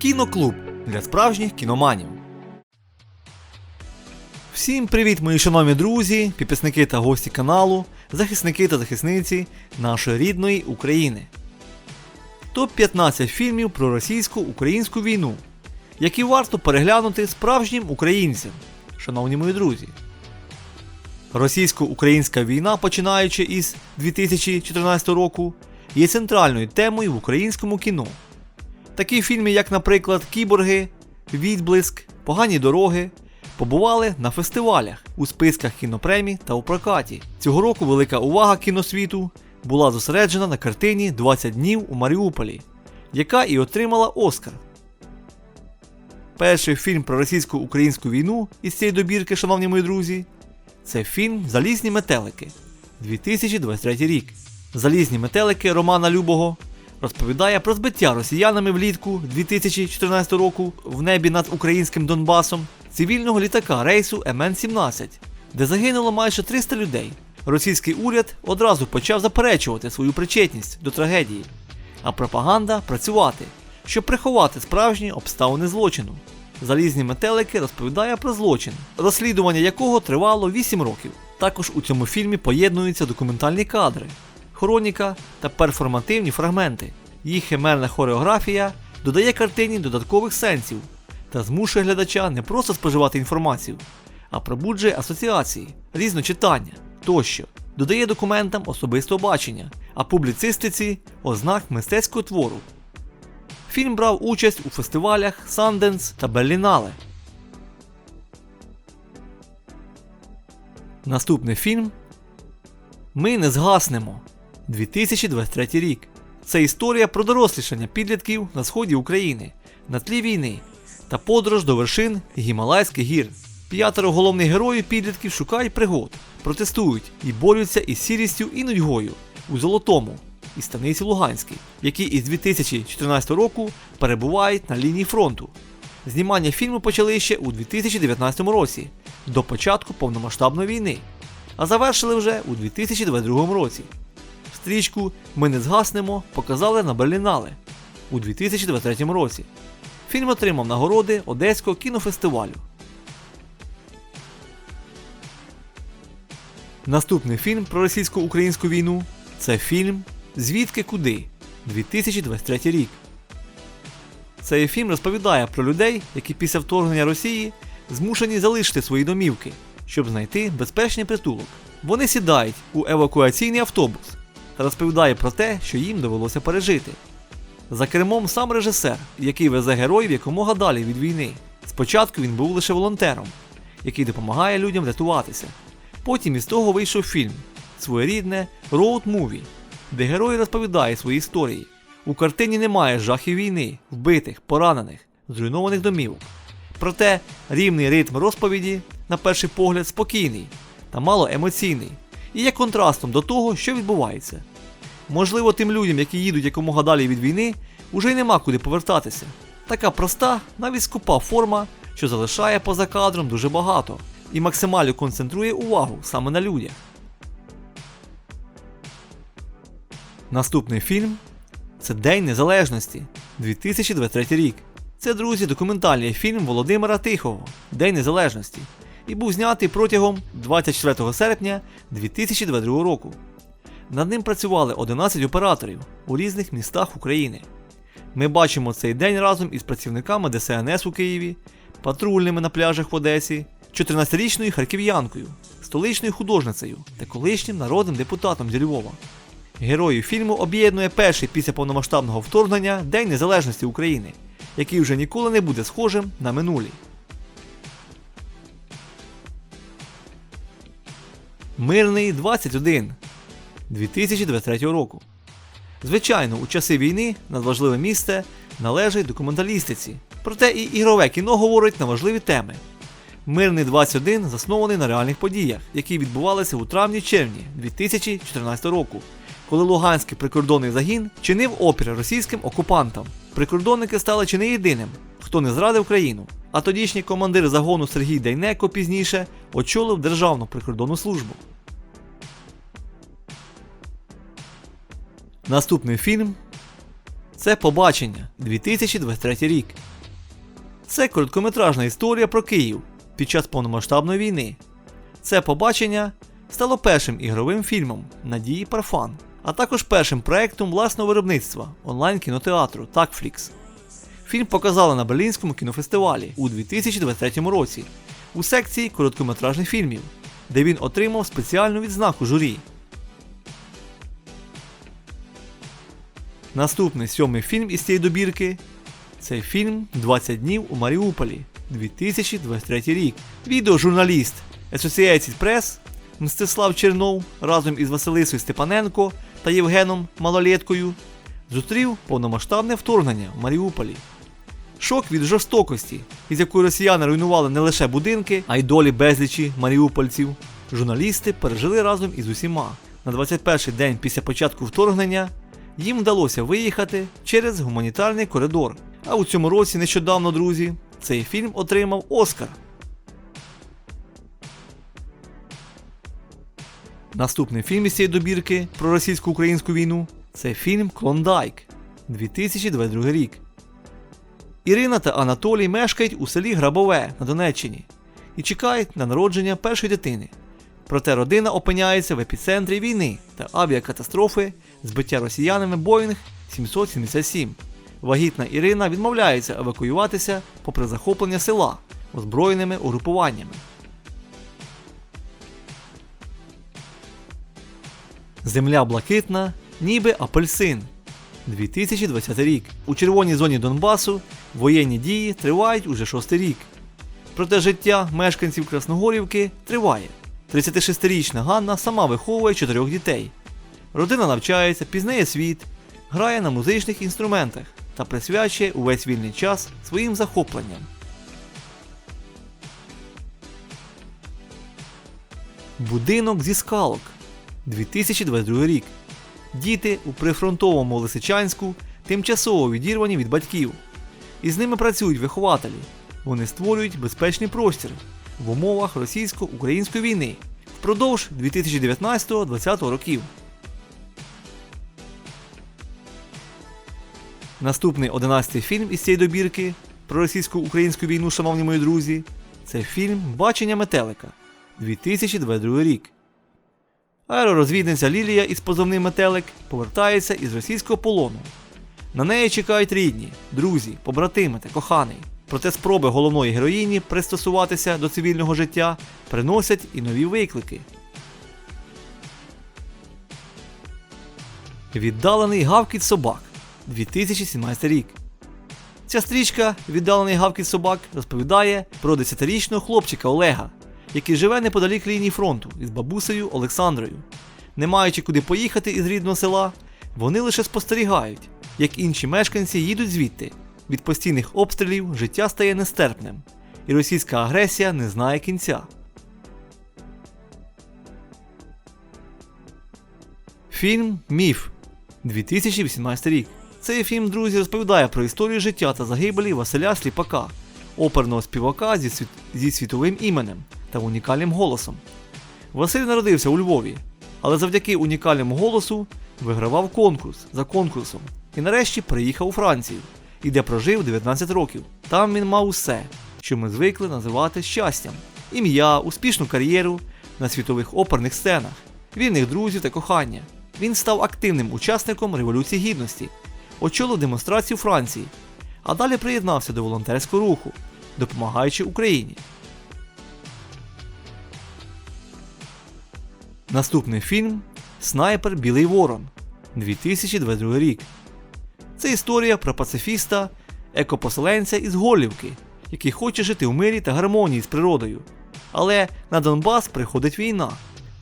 Кіноклуб для справжніх кіноманів. Всім привіт, мої шановні друзі, підписники та гості каналу, захисники та захисниці нашої рідної України. Топ-15 фільмів про російсько-українську війну, які варто переглянути справжнім українцям, шановні мої друзі. Російсько-українська війна, починаючи із 2014 року, є центральною темою в українському кіно. Такі фільми, як, наприклад, Кіборги, Відблиск, Погані дороги, побували на фестивалях, у списках кінопремій та у прокаті. Цього року велика увага кіносвіту була зосереджена на картині «20 днів у Маріуполі, яка і отримала Оскар. Перший фільм про російсько-українську війну із цієї добірки, шановні мої друзі, це фільм Залізні метелики 2023 рік. Залізні метелики Романа Любого розповідає про збиття росіянами влітку 2014 року в небі над українським Донбасом цивільного літака рейсу МН-17, де загинуло майже 300 людей. Російський уряд одразу почав заперечувати свою причетність до трагедії, а пропаганда працювати, щоб приховати справжні обставини злочину. Залізні метелики розповідає про злочин, розслідування якого тривало 8 років. Також у цьому фільмі поєднуються документальні кадри, хроніка та перформативні фрагменти. Їх химерна хореографія додає картині додаткових сенсів та змушує глядача не просто споживати інформацію, а пробуджує асоціації, різночитання тощо, додає документам особистого бачення, а публіцистиці ознак мистецького твору. Фільм брав участь у фестивалях Санденс та Берлінале. Наступний фільм Ми не згаснемо 2023 рік. Це історія про дорослішання підлітків на сході України на тлі війни та подорож до вершин Гімалайських гір. П'ятеро головних героїв підлітків шукають пригод, протестують і борються із сірістю і нудьгою у Золотому і станиці Луганській, які із 2014 року перебувають на лінії фронту. Знімання фільму почали ще у 2019 році, до початку повномасштабної війни, а завершили вже у 2022 році. Стрічку Ми не згаснемо показали на Берлінале у 2023 році. Фільм отримав нагороди Одеського кінофестивалю. Наступний фільм про російсько-українську війну це фільм Звідки куди 2023 рік. Цей фільм розповідає про людей, які після вторгнення Росії змушені залишити свої домівки, щоб знайти безпечний притулок. Вони сідають у евакуаційний автобус розповідає про те, що їм довелося пережити. За кермом сам режисер, який везе героїв якомога далі від війни. Спочатку він був лише волонтером, який допомагає людям рятуватися. Потім із того вийшов фільм своєрідне роуд муві, де герої розповідають свої історії. У картині немає жахів війни, вбитих, поранених, зруйнованих домівок. Проте рівний ритм розповіді, на перший погляд, спокійний та мало емоційний і є контрастом до того, що відбувається. Можливо, тим людям, які їдуть якомога далі від війни, уже й нема куди повертатися. Така проста, навіть скупа форма, що залишає поза кадром дуже багато і максимально концентрує увагу саме на людях. Наступний фільм це День Незалежності 2023 рік. Це, друзі, документальний фільм Володимира Тихого День Незалежності і був знятий протягом 24 серпня 2022 року. Над ним працювали 11 операторів у різних містах України. Ми бачимо цей день разом із працівниками ДСНС у Києві, патрульними на пляжах в Одесі, 14-річною харків'янкою, столичною художницею та колишнім народним депутатом зі Львова. Героїв фільму об'єднує перший після повномасштабного вторгнення День Незалежності України, який вже ніколи не буде схожим на минулі. Мирний 21 2023 року. Звичайно, у часи війни надважливе місце належить документалістиці. Проте і ігрове кіно говорить на важливі теми. Мирний 21 заснований на реальних подіях, які відбувалися у травні-червні 2014 року, коли Луганський прикордонний загін чинив опір російським окупантам. Прикордонники стали чи не єдиним, хто не зрадив країну. А тодішній командир загону Сергій Дейнеко пізніше очолив Державну прикордонну службу. Наступний фільм Це побачення 2023 рік. Це короткометражна історія про Київ під час повномасштабної війни. Це побачення стало першим ігровим фільмом Надії Парфан, а також першим проектом власного виробництва онлайн-кінотеатру Такфлікс. Фільм показали на Берлінському кінофестивалі у 2023 році у секції короткометражних фільмів, де він отримав спеціальну відзнаку журі. Наступний сьомий фільм із цієї добірки це фільм 20 днів у Маріуполі 2023 рік. Відеожурналіст Associated Press Мстислав Чернов разом із Василисою Степаненко та Євгеном Малолєткою зустрів повномасштабне вторгнення в Маріуполі. Шок від жорстокості, із якою росіяни руйнували не лише будинки, а й долі безлічі маріупольців. Журналісти пережили разом із усіма. На 21-й день після початку вторгнення їм вдалося виїхати через гуманітарний коридор. А у цьому році нещодавно, друзі, цей фільм отримав Оскар. Наступний фільм із цієї добірки про російсько-українську війну це фільм Клондайк 2022 рік. Ірина та Анатолій мешкають у селі Грабове на Донеччині і чекають на народження першої дитини. Проте родина опиняється в епіцентрі війни та авіакатастрофи збиття росіянами Боїнг 777. Вагітна Ірина відмовляється евакуюватися попри захоплення села озброєними угрупуваннями. Земля блакитна, ніби апельсин. 2020 рік. У червоній зоні Донбасу воєнні дії тривають уже шостий рік. Проте життя мешканців Красногорівки триває. 36-річна Ганна сама виховує чотирьох дітей. Родина навчається, пізнає світ, грає на музичних інструментах та присвячує увесь вільний час своїм захопленням. Будинок зі скалок 2022 рік. Діти у прифронтовому Лисичанську тимчасово відірвані від батьків. І з ними працюють вихователі. Вони створюють безпечний простір в умовах російсько-української війни впродовж 2019-2020 років. Наступний 11-й фільм із цієї добірки про російсько-українську війну, шановні мої друзі, це фільм Бачення метелика 2022 рік. Аеророзвідниця Лілія із позовним метелик повертається із російського полону. На неї чекають рідні, друзі, побратими та коханий. Проте спроби головної героїні пристосуватися до цивільного життя приносять і нові виклики. Віддалений гавкіт собак 2017 рік. Ця стрічка Віддалений гавкіт собак розповідає про 10-річного хлопчика Олега, який живе неподалік лінії фронту із бабусею Олександрою. Не маючи куди поїхати із рідного села, вони лише спостерігають, як інші мешканці їдуть звідти. Від постійних обстрілів життя стає нестерпним, і російська агресія не знає кінця. Фільм Міф 2018 рік. Цей фільм, друзі, розповідає про історію життя та загибелі Василя Сліпака, оперного співака зі, світ... зі світовим іменем та унікальним голосом. Василь народився у Львові, але завдяки унікальному голосу вигравав конкурс за конкурсом і нарешті приїхав у Францію, і де прожив 19 років. Там він мав усе, що ми звикли називати щастям: ім'я, успішну кар'єру на світових оперних сценах, вільних друзів та кохання. Він став активним учасником Революції Гідності, очолив демонстрацію Франції, а далі приєднався до волонтерського руху, допомагаючи Україні. Наступний фільм Снайпер Білий Ворон 2022 рік. Це історія про пацифіста, екопоселенця із Голівки, який хоче жити в мирі та гармонії з природою. Але на Донбас приходить війна.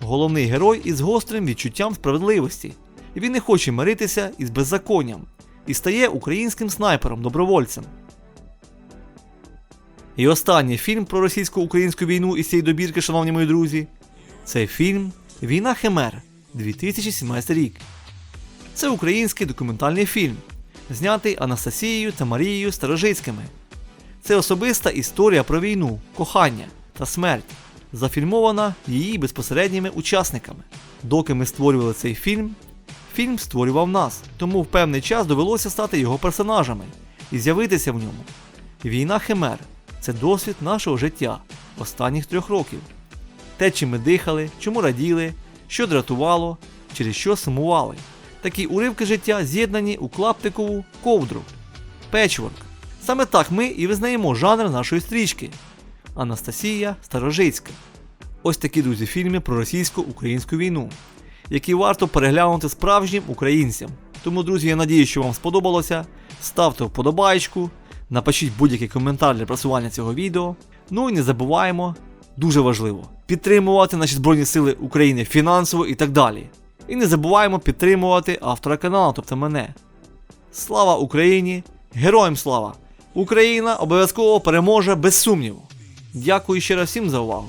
Головний герой із гострим відчуттям справедливості. І він не хоче миритися із беззаконням і стає українським снайпером-добровольцем. І останній фільм про російсько-українську війну із цієї добірки, шановні мої друзі, це фільм Війна Химер 2017 рік. Це український документальний фільм, знятий Анастасією та Марією Старожицькими. Це особиста історія про війну, кохання та смерть, зафільмована її безпосередніми учасниками. Доки ми створювали цей фільм, Фільм створював нас, тому в певний час довелося стати його персонажами і з'явитися в ньому. Війна Химер це досвід нашого життя останніх трьох років. Те, чим ми дихали, чому раділи, що дратувало, через що сумували. Такі уривки життя з'єднані у клаптикову ковдру. Печворк. Саме так ми і визнаємо жанр нашої стрічки. Анастасія Старожицька. Ось такі друзі фільми про російсько-українську війну, які варто переглянути справжнім українцям. Тому, друзі, я надію, що вам сподобалося. Ставте вподобайку, напишіть будь-який коментар для просування цього відео. Ну і не забуваємо, дуже важливо, підтримувати наші Збройні Сили України фінансово і так далі. І не забуваємо підтримувати автора каналу, тобто мене. Слава Україні! Героям слава! Україна обов'язково переможе без сумніву. Дякую ще раз всім за увагу.